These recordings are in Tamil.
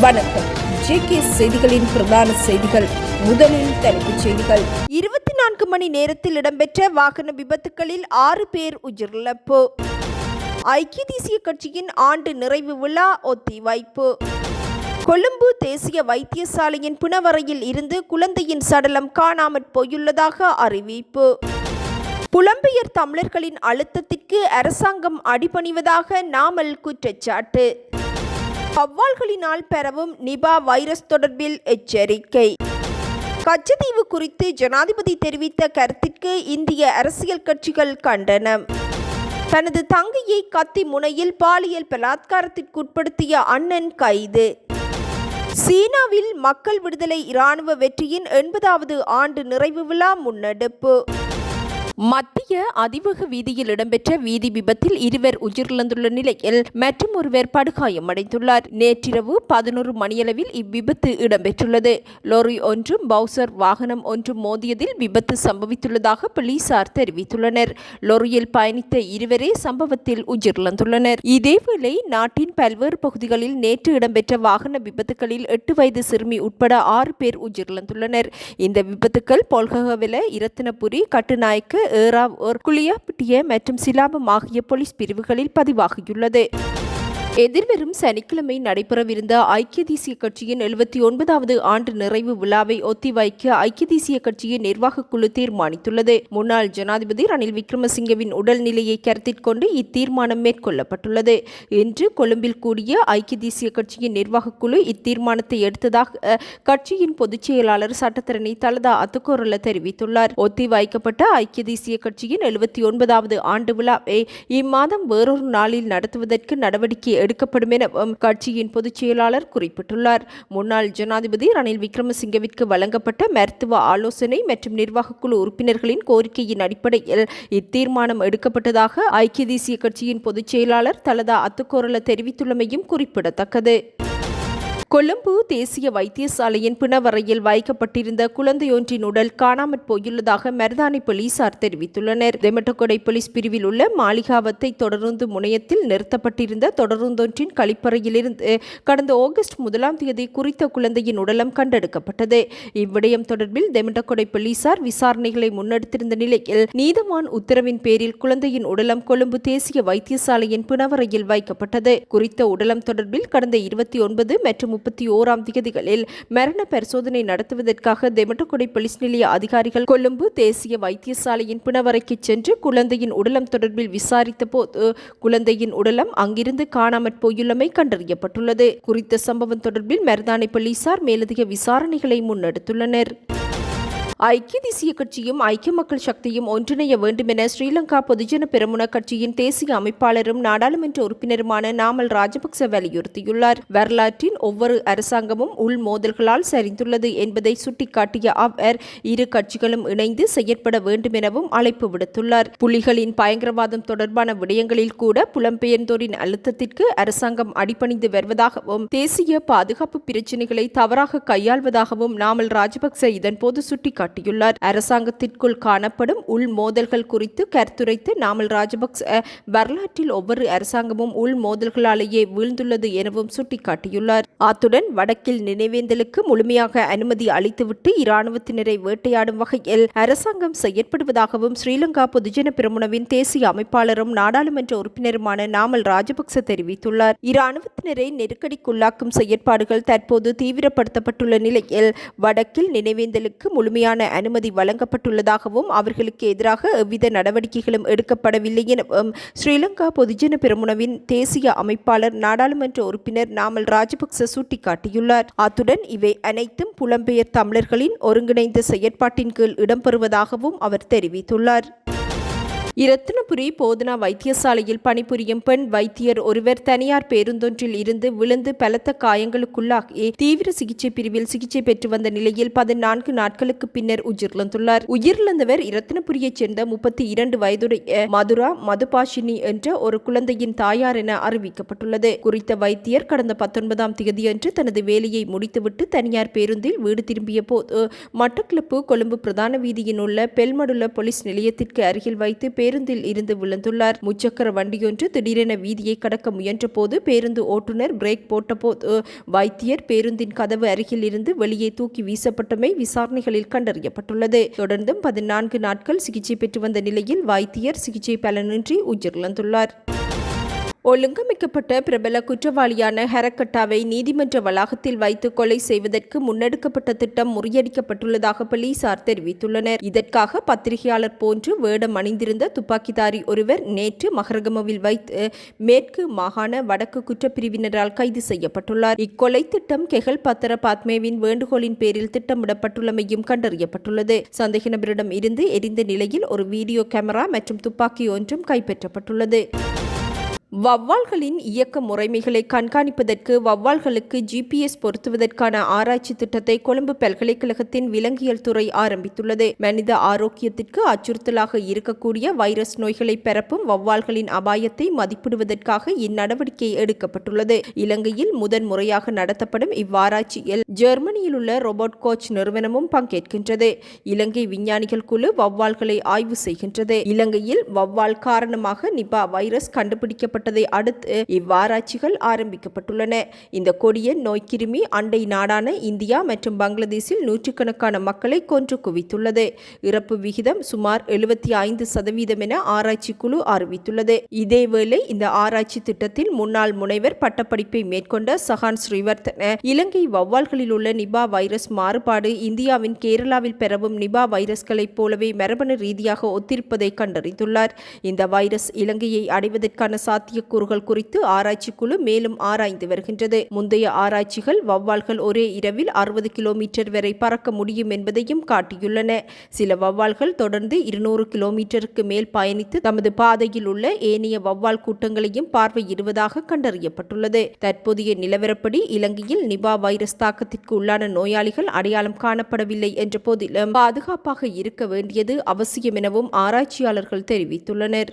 வணக்கம். ஜேகே செய்திகளின் பிரதான செய்திகள். முதலில் தலைப்புச் செய்திகள். இருபத்தி நான்கு மணி நேரத்தில் இடம்பெற்ற வாகன விபத்துகளில் ஆறு பேர் உயிரிழப்பு. ஐக்கிய தேசிய கட்சியின் ஆண்டு நிறைவு விழா ஒத்திவைப்பு. கொழும்பு தேசிய வைத்தியசாலையின் புனவரையில் இருந்து குழந்தையின் சடலம் காணாமற் போயுள்ளதாக அறிவிப்பு. புலம்பெயர் தமிழர்களின் அழுத்தத்திற்கு அரசாங்கம் அடிபணிவதாக நாமல் குற்றச்சாட்டு. வவ்வால்களினால் பெறவும் நிபா வைரஸ் தொடர்பில் எச்சரிக்கை. கச்சத்தீவு குறித்து ஜனாதிபதி தெரிவித்த கருத்திற்கு இந்திய அரசியல் கட்சிகள் கண்டனம். தனது தங்கையை கத்தி முனையில் பாலியல் பலாத்காரத்திற்குட்படுத்திய அண்ணன் கைது. சீனாவில் மக்கள் விடுதலை இராணுவ வெற்றியின் எண்பதாவது ஆண்டு நிறைவு விழா முன்னெடுப்பு. மத்திய அதிவக வீதியில் இடம்பெற்ற வீதி விபத்தில் இருவர் உயிரிழந்துள்ள நிலையில் மற்றும் ஒருவர் படுகாயமடைந்துள்ளார். நேற்றிரவு பதினோரு மணியளவில் இவ்விபத்து இடம்பெற்றுள்ளது. லோரி ஒன்றும் பவுசர் வாகனம் ஒன்றும் மோதியதில் விபத்து சம்பவித்துள்ளதாக போலீசார் தெரிவித்துள்ளனர். லோரியில் பயணித்த இருவரே சம்பவத்தில் உயிரிழந்துள்ளனர். இதேவேளை நாட்டின் பல்வேறு பகுதிகளில் நேற்று இடம்பெற்ற வாகன விபத்துகளில் எட்டு வயது சிறுமி உட்பட ஆறு பேர் உயிரிழந்துள்ளனர். இந்த விபத்துக்கள் பொல்ககவில இரத்தினபுரி கட்டுநாயக்கு ஏராவ் குளியாப்பிட்டிய மற்றும் சிலாபம் ஆகிய போலீஸ் பிரிவுகளில் பதிவாகியுள்ளது. எதிர்வரும் சனிக்கிழமை நடைபெறவிருந்த ஐக்கிய தேசிய கட்சியின் எழுபத்தி ஒன்பதாவது ஆண்டு நிறைவு விழாவை ஒத்திவைக்க ஐக்கிய தேசிய கட்சியின் நிர்வாகக் குழு தீர்மானித்துள்ளது. முன்னாள் ஜனாதிபதி ரணில் விக்ரமசிங்கவின் உடல்நிலையை கருத்தில் கொண்டு இத்தீர்மானம் மேற்கொள்ளப்பட்டுள்ளது. இன்று கொழும்பில் கூடிய ஐக்கிய தேசிய கட்சியின் நிர்வாகக் குழு இத்தீர்மானத்தை எடுத்ததாக கட்சியின் பொதுச் செயலாளர் சட்டத்தரணி தலதா அத்துக்கோரல தெரிவித்துள்ளார். ஒத்திவைக்கப்பட்ட ஐக்கிய தேசிய கட்சியின் எழுபத்தி ஒன்பதாவது ஆண்டு விழாவை இம்மாதம் வேறொரு நாளில் நடத்துவதற்கு நடவடிக்கை எடுக்கப்படும் என கட்சியின் பொதுச் செயலாளர் குறிப்பிட்டுள்ளார். முன்னாள் ஜனாதிபதி ரணில் விக்ரமசிங்கவிற்கு வழங்கப்பட்ட மருத்துவ ஆலோசனை மற்றும் நிர்வாகக்குழு உறுப்பினர்களின் கோரிக்கையின் அடிப்படையில் இத்தீர்மானம் எடுக்கப்பட்டதாக ஐக்கிய தேசிய கட்சியின் பொதுச் செயலாளர் தலதா அத்துக்கோரல தெரிவித்துள்ளமையும் குறிப்பிடத்தக்கது. கொழும்பு தேசிய வைத்தியசாலையின் பிணவரையில் வைக்கப்பட்டிருந்த குழந்தையொன்றின் உடல் காணாமற் போயுள்ளதாக மருதானி போலீசார் தெரிவித்துள்ளனர். தெமட்டகொடை போலீஸ் பிரிவில் உள்ள மாளிகாவத்தை தொடருந்து முனையத்தில் நிறுத்தப்பட்டிருந்த தொடருந்தொன்றின் கழிப்பறையிலிருந்து கடந்த ஆகஸ்ட் முதலாம் தேதி குறித்த குழந்தையின் உடலம் கண்டெடுக்கப்பட்டது. இவ்விடயம் தொடர்பில் தெமட்டகொடை போலீசார் விசாரணைகளை முன்னெடுத்திருந்த நிலையில் நீதவான் உத்தரவின் பேரில் குழந்தையின் உடலம் கொழும்பு தேசிய வைத்தியசாலையின் பிணவரையில் வைக்கப்பட்டது. குறித்த உடலம் தொடர்பில் கடந்த இருபத்தி ஒன்பது மற்றும் முப்பத்தி ஓராம் திகதிகளில் மரண பரிசோதனை நடத்துவதற்காக தெமட்டகொடை போலீஸ் நிலைய அதிகாரிகள் கொழும்பு தேசிய வைத்தியசாலையின் பிணவரைக்கு சென்று குழந்தையின் உடலம் தொடர்பில் விசாரித்த போது குழந்தையின் உடலம் அங்கிருந்து காணாமற் போயுள்ளமை கண்டறியப்பட்டுள்ளது. குறித்த சம்பவம் தொடர்பில் மருதானை போலீசார் மேலதிக விசாரணைகளை முன்னெடுத்துள்ளனர். ஐக்கிய தேசிய கட்சியும் ஐக்கிய மக்கள் சக்தியும் ஒன்றிணைய வேண்டும் என ஸ்ரீலங்கா பொதுஜன பெருமுன கட்சியின் தேசிய அமைப்பாளரும் நாடாளுமன்ற உறுப்பினருமான நாமல் ராஜபக்ச வலியுறுத்தியுள்ளார். வரலாற்றின் ஒவ்வொரு அரசாங்கமும் உள் மோதல்களால் சரிந்துள்ளது என்பதை சுட்டிக்காட்டிய அவர் இரு கட்சிகளும் இணைந்து செயற்பட வேண்டும் எனவும் அழைப்பு விடுத்துள்ளார். புலிகளின் பயங்கரவாதம் தொடர்பான விடயங்களில் கூட புலம்பெயர்ந்தோரின் அழுத்தத்திற்கு அரசாங்கம் அடிபணிந்து வருவதாகவும் தேசிய பாதுகாப்பு பிரச்சினைகளை தவறாக கையாள்வதாகவும் நாமல் ராஜபக்ச இதன்போது சுட்டிக்காட்டினார் சுட்டிக்காட்டியுள்ளார் அரசாங்கத்திற்குள் காணப்படும் உள் மோதல்கள் குறித்து கருத்துரைத்து நாமல் ராஜபக்ச வரலாற்றில் ஒவ்வொரு அரசாங்கமும் உள் மோதல்களாலேயே வீழ்ந்துள்ளது எனவும் சுட்டிக்காட்டியுள்ளார். அத்துடன் வடக்கில் நினைவேந்தலுக்கு முழுமையாக அனுமதி அளித்துவிட்டு இராணுவத்தினரை வேட்டையாடும் வகையில் அரசாங்கம் செயற்படுவதாகவும் ஸ்ரீலங்கா பொதுஜன பிரமுனவின் தேசிய அமைப்பாளரும் நாடாளுமன்ற உறுப்பினருமான நாமல் ராஜபக்ச தெரிவித்துள்ளார். இராணுவத்தினரை நெருக்கடிக்குள்ளாக்கும் செயற்பாடுகள் தற்போது தீவிரப்படுத்தப்பட்டுள்ள நிலையில் வடக்கில் நினைவேந்தலுக்கு முழுமையான தேவையான அனுமதி வழங்கப்பட்டுள்ளதாகவும் அவர்களுக்கு எதிராக எவ்வித நடவடிக்கைகளும் எடுக்கப்படவில்லை எனவும் ஸ்ரீலங்கா பொதுஜன பெருமுனவின் தேசிய அமைப்பாளர் நாடாளுமன்ற உறுப்பினர் நாமல் ராஜபக்ச சுட்டிக்காட்டியுள்ளார். அத்துடன் இவை அனைத்தும் புலம்பெயர் தமிழர்களின் ஒருங்கிணைந்த செயற்பாட்டின் கீழ் இடம்பெறுவதாகவும் அவர் தெரிவித்துள்ளார். இரத்தினபுரி போதனா வைத்தியசாலையில் பணிபுரியும் பெண் வைத்தியர் ஒருவர் தனியார் பேருந்தொன்றில் இருந்து விழுந்து பலத்த காயங்களுக்குள்ளாகி தீவிர சிகிச்சை பிரிவில் சிகிச்சை பெற்று வந்த நிலையில் பதினான்கு நாட்களுக்கு பின்னர் உயிரிழந்துள்ளார். உயிரிழந்தவர் இரத்தினபுரியைச் சேர்ந்த முப்பத்தி இரண்டு வயதுடைய மதுரா மதுபாஷினி என்ற ஒரு குழந்தையின் தாயார் என அறிவிக்கப்பட்டுள்ளது. குறித்த வைத்தியர் கடந்த பத்தொன்பதாம் தேதியன்று தனது வேலையை முடித்துவிட்டு தனியார் பேருந்தில் வீடு திரும்பிய போது மட்டக்கிளப்பு கொழும்பு பிரதான வீதியில் உள்ள பெல்மடுள்ள போலீஸ் நிலையத்திற்கு அருகில் வைத்து பேருந்தில் இருந்து விழுந்துள்ளார். முச்சக்கர வண்டியொன்று திடீரென வீதியை கடக்க முயன்றபோது பேருந்து ஓட்டுநர் பிரேக் போட்டபோது வைத்தியர் பேருந்தின் கதவு அருகில் இருந்து வெளியே தூக்கி வீசப்பட்டமை விசாரணைகளில் கண்டறியப்பட்டுள்ளது. தொடர்ந்தும் பதினான்கு நாட்கள் சிகிச்சை பெற்று வந்த நிலையில் வைத்தியர் சிகிச்சை பலனின்றி உயிரிழந்துள்ளார். ஒழுங்கமைக்கப்பட்ட பிரபல குற்றவாளியான ஹெரக்கட்டாவை நீதிமன்ற வளாகத்தில் வைத்து கொலை செய்வதற்கு முன்னெடுக்கப்பட்ட திட்டம் முறியடிக்கப்பட்டுள்ளதாக போலீசார் தெரிவித்துள்ளனர். இதற்காக பத்திரிகையாளர் போன்று வேடம் அணிந்திருந்த துப்பாக்கிதாரி ஒருவர் நேற்று மகரகமவில் வைத்து மேற்கு மாகாண வடக்கு குற்றப்பிரிவினரால் கைது செய்யப்பட்டுள்ளார். இக்கொலை திட்டம் கெகல் பத்திர பாத்மேவின் வேண்டுகோளின் பேரில் திட்டமிடப்பட்டுள்ளமையும் கண்டறியப்பட்டுள்ளது. சந்தேக நபரிடம் இருந்து எரிந்த நிலையில் ஒரு வீடியோ கேமரா மற்றும் துப்பாக்கி ஒன்றும் கைப்பற்றப்பட்டுள்ளது. வவ்வால்களின் இயக்க முறைமைகளை கண்காணிப்பதற்கு வவ்வால்களுக்கு ஜிபிஎஸ் பொருத்துவதற்கான ஆராய்ச்சி திட்டத்தை கொழும்பு பல்கலைக்கழகத்தின் விலங்கியல் துறை ஆரம்பித்துள்ளது. மனித ஆரோக்கியத்திற்கு அச்சுறுத்தலாக இருக்கக்கூடிய வைரஸ் நோய்களை பரப்பும் வவ்வால்களின் அபாயத்தை மதிப்பிடுவதற்காக இந்நடவடிக்கை எடுக்கப்பட்டுள்ளது. இலங்கையில் முதன் முறையாக நடத்தப்படும் இவ்வாராய்ச்சியில் ஜெர்மனியில் உள்ள ரோபோட் கோச் நிறுவனமும் பங்கேற்கின்றது. இலங்கை விஞ்ஞானிகள் குழு வவ்வால்களை ஆய்வு செய்கின்றது. இலங்கையில் வவ்வால் காரணமாக நிபா வைரஸ் கண்டுபிடிக்கப்பட்ட ஏற்பட்டதை அடுத்து இவ்வாராய்ச்சிகள் ஆரம்பிக்கப்பட்டுள்ளன. இந்த கொடிய நோய்க்கிருமி அண்டை நாடான இந்தியா மற்றும் பங்களாதேஷில் நூற்றுக்கணக்கான மக்களை கொன்று குவித்துள்ளது. இறப்பு விகிதம் சுமார் எழுபத்தி ஐந்து சதவீதம் என ஆராய்ச்சி குழு அறிவித்துள்ளது. இதேவேளை இந்த ஆராய்ச்சி திட்டத்தில் முன்னாள் முனைவர் பட்டப்படிப்பை மேற்கொண்ட சஹான் ஸ்ரீவர்த்தன இலங்கை வௌவால்களில் உள்ள நிபா வைரஸ் மாறுபாடு இந்தியாவின் கேரளாவில் பெறவும் நிபா வைரஸ்களைப் போலவே மரபணு ரீதியாக ஒத்திருப்பதை கண்டறிந்துள்ளார். இந்த வைரஸ் இலங்கையை அடைவதற்கான சாத் சாத்தியக்கூறுகள் குறித்து ஆராய்ச்சி குழு மேலும் ஆராய்ந்து வருகின்றது. முந்தைய ஆராய்ச்சிகள் வவ்வால்கள் ஒரே இரவில் அறுபது கிலோமீட்டர் வரை பறக்க முடியும் என்பதையும் காட்டியுள்ளன. சில வவ்வால்கள் தொடர்ந்து இருநூறு கிலோமீட்டருக்கு மேல் பயணித்து தமது பாதையில் உள்ள ஏனைய வவ்வால் கூட்டங்களையும் பார்வையிடுவதாக கண்டறியப்பட்டுள்ளது. தற்போதைய நிலவரப்படி இலங்கையில் நிபா வைரஸ் தாக்கத்திற்கு உள்ளான நோயாளிகள் அடையாளம் காணப்படவில்லை என்ற போதிலும் பாதுகாப்பாக இருக்க வேண்டியது அவசியம் எனவும் ஆராய்ச்சியாளர்கள் தெரிவித்துள்ளனர்.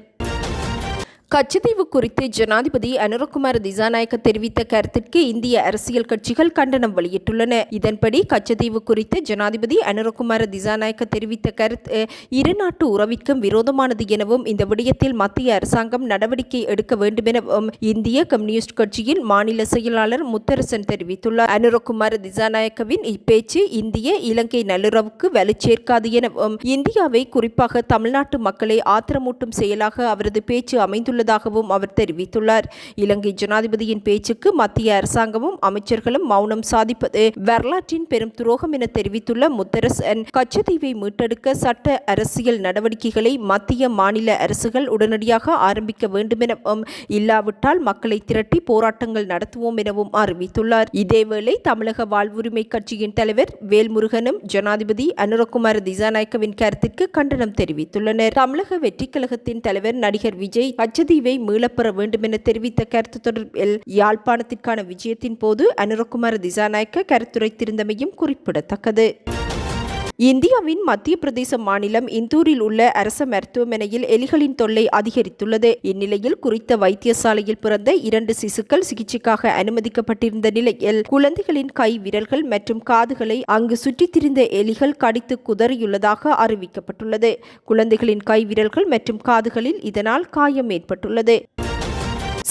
கச்சத்தீவு குறித்து ஜனாதிபதி அனுரகுமார் திசாநாயக்க தெரிவித்த கருத்திற்கு இந்திய அரசியல் கட்சிகள் கண்டனம் வெளியிட்டுள்ளன. இதன்படி கச்சத்தீவு குறித்து ஜனாதிபதி அனுரகுமார் திசாநாயக்க தெரிவித்த கருத்து இரு நாட்டு உறவிற்கும் விரோதமானது எனவும் இந்த விடயத்தில் மத்திய அரசாங்கம் நடவடிக்கை எடுக்க வேண்டும் எனவும் இந்திய கம்யூனிஸ்ட் கட்சியின் மாநில செயலாளர் முத்தரசன் தெரிவித்துள்ளார். அனுரகுமார திசாநாயக்கவின் இப்பேச்சு இந்திய இலங்கை நல்லுறவுக்கு வலுச்சேர்க்காது எனவும் இந்தியாவை குறிப்பாக தமிழ்நாட்டு மக்களை ஆத்திரமூட்டும் செயலாக அவரது பேச்சு அமைந்துள்ளது உள்ளதாகவும் அவர் தெரிவித்துள்ளார். இலங்கை ஜனாதிபதியின் பேச்சுக்கு மத்திய அரசாங்கமும் அமைச்சர்களும் மௌனம் சாதிப்பது வரலாற்றின் பெரும் துரோகம் என தெரிவித்துள்ள முத்தரசன் கச்சத்தீவை மீட்டெடுக்க சட்ட அரசியல் நடவடிக்கைகளை மத்திய மாநில அரசுகள் உடனடியாக ஆரம்பிக்க வேண்டும் எனவும் இல்லாவிட்டால் மக்களை திரட்டி போராட்டங்கள் நடத்துவோம் எனவும் அறிவித்துள்ளார். இதேவேளை தமிழக வாழ்வுரிமை கட்சியின் தலைவர் வேல்முருகனும் ஜனாதிபதி அனுரகுமார் திசாநாயக்கவின் கருத்திற்கு கண்டனம் தெரிவித்துள்ளனர். தமிழக வெற்றி கழகத்தின் தலைவர் நடிகர் விஜய் கச்ச லட்சத்தீவை மீளப்பெற வேண்டும் என தெரிவித்த கருத்து தொடர்பில் யாழ்ப்பாணத்திற்கான விஜயத்தின் போது அனுரகுமார திசாநாயக்க கருத்துரைத்திருந்தமையும் குறிப்பிடத்தக்கது. இந்தியாவின் மத்திய பிரதேச மாநிலம் இந்தூரில் உள்ள அரச மருத்துவமனையில் எலிகளின் தொல்லை அதிகரித்துள்ளது. இந்நிலையில் குறித்த வைத்தியசாலையில் பிறந்த இரண்டு சிசுக்கள் சிகிச்சைக்காக அனுமதிக்கப்பட்டிருந்த நிலையில் குழந்தைகளின் கை விரல்கள் மற்றும் காதுகளை அங்கு சுற்றித் திரிந்த எலிகள் கடித்து குதறியுள்ளதாக அறிவிக்கப்பட்டுள்ளது. குழந்தைகளின் கை விரல்கள் மற்றும் காதுகளில் இதனால் காயம் ஏற்பட்டுள்ளது.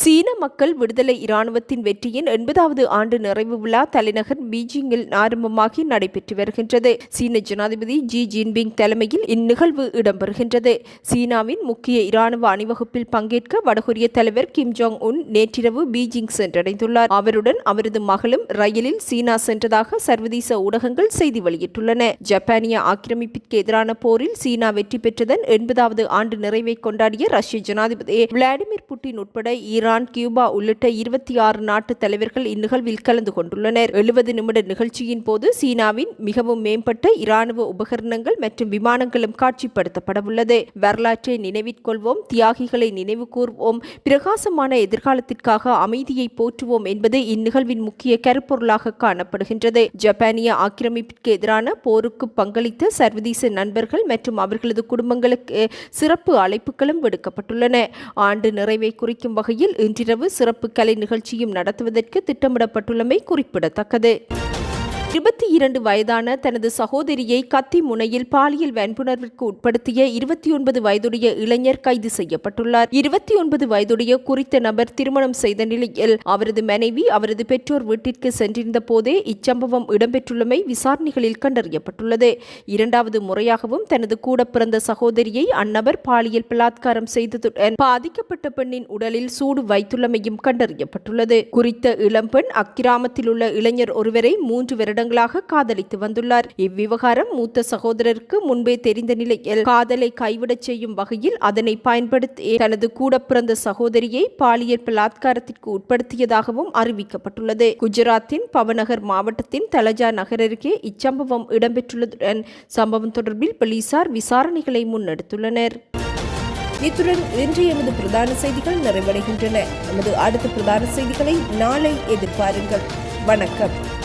சீன மக்கள் விடுதலை இராணுவத்தின் வெற்றியின் எண்பதாவது ஆண்டு நிறைவு விழா தலைநகர் பீஜிங்கில் ஆரம்பமாகி நடைபெற்று வருகின்றது. சீன ஜனாதிபதி ஜி ஜின்பிங் தலைமையில் இந்நிகழ்வு இடம்பெறுகின்றது. சீனாவின் முக்கிய இராணுவ அணிவகுப்பில் பங்கேற்க வடகொரிய தலைவர் கிம் ஜோங் உன் நேற்றிரவு பீஜிங் சென்றடைந்துள்ளார். அவருடன் அவரது மகளும் ரயிலில் சீனா சென்றதாக சர்வதேச ஊடகங்கள் செய்தி வெளியிட்டுள்ளன. ஜப்பானிய ஆக்கிரமிப்பிற்கு எதிரான போரில் சீனா வெற்றி பெற்றதன் எண்பதாவது ஆண்டு நிறைவை கொண்டாடிய ரஷ்ய ஜனாதிபதி விளாடிமிர் புட்டின் உட்பட ஈரான் ஈரான் கியூபா உள்ளிட்ட இருபத்தி ஆறு நாட்டு தலைவர்கள் இந்நிகழ்வில் கலந்து கொண்டுள்ளனர். எழுபது நிமிட நிகழ்ச்சியின் போது சீனாவின் மிகவும் மேம்பட்ட இராணுவ உபகரணங்கள் மற்றும் விமானங்களும் காட்சிப்படுத்தப்படவுள்ளது. வரலாற்றை நினைவிற்கொள்வோம் தியாகிகளை நினைவு கூர்வோம் பிரகாசமான எதிர்காலத்திற்காக அமைதியை போற்றுவோம் என்பது இந்நிகழ்வின் முக்கிய கருப்பொருளாக காணப்படுகின்றது. ஜப்பானிய ஆக்கிரமிப்பிற்கு எதிரான போருக்கு பங்களித்த சர்வதேச நண்பர்கள் மற்றும் அவர்களது குடும்பங்களுக்கு சிறப்பு அழைப்புகளும் விடுக்கப்பட்டுள்ளன. ஆண்டு நிறைவை குறிக்கும் வகையில் இன்றிரவு சிறப்பு கலை நிகழ்ச்சியும் நடத்துவதற்கு திட்டமிடப்பட்டுள்ளமை குறிப்பிடத்தக்கது. இருபத்தி இரண்டு வயதான தனது சகோதரியை கத்தி முனையில் பாலியல் வன்புணர்விற்கு உட்படுத்திய இருபத்தி ஒன்பது வயதுடைய இளைஞர் கைது செய்யப்பட்டுள்ளார். இருபத்தி ஒன்பது வயதுடைய குறித்த நபர் திருமணம் செய்த நிலையில் அவரது மனைவி அவரது பெற்றோர் வீட்டிற்கு சென்றிருந்த போதே இச்சம்பவம் இடம்பெற்றுள்ளமை விசாரணைகளில் கண்டறியப்பட்டுள்ளது. இரண்டாவது முறையாகவும் தனது கூட பிறந்த சகோதரியை அந்நபர் பாலியல் பலாத்காரம் செய்ததுடன் பாதிக்கப்பட்ட பெண்ணின் உடலில் சூடு வைத்துள்ளமையும் கண்டறியப்பட்டுள்ளது. குறித்த இளம்பெண் அக்கிராமத்தில் உள்ள இளைஞர் ஒருவரை மூன்று வருடங்களாக காதலித்து வந்துள்ளார். இவ்விவகாரம் மூத்த சகோதரருக்கு முன்பே தெரிந்த நிலையில் காதலை கைவிடச் செய்யும் வகையில் அதனை பயன்படுத்தி தனது கூட பிறந்த சகோதரியை பாலியல் பலாத்காரத்திற்கு உட்படுத்தியதாகவும் அறிவிக்கப்பட்டுள்ளது. குஜராத்தின் பவநகர் மாவட்டத்தின் தலஜா நகர் அருகே இச்சம்பவம் இடம்பெற்றுள்ளதுடன் சம்பவம் தொடர்பில் போலீசார் விசாரணைகளை முன்னெடுத்துள்ளனர். இத்துடன் இன்று எமது பிரதான செய்திகள் நிறைவடைகின்றன. நமது அடுத்த பிரதான செய்திகளை நாளை எதிர்பாருங்கள். வணக்கம்.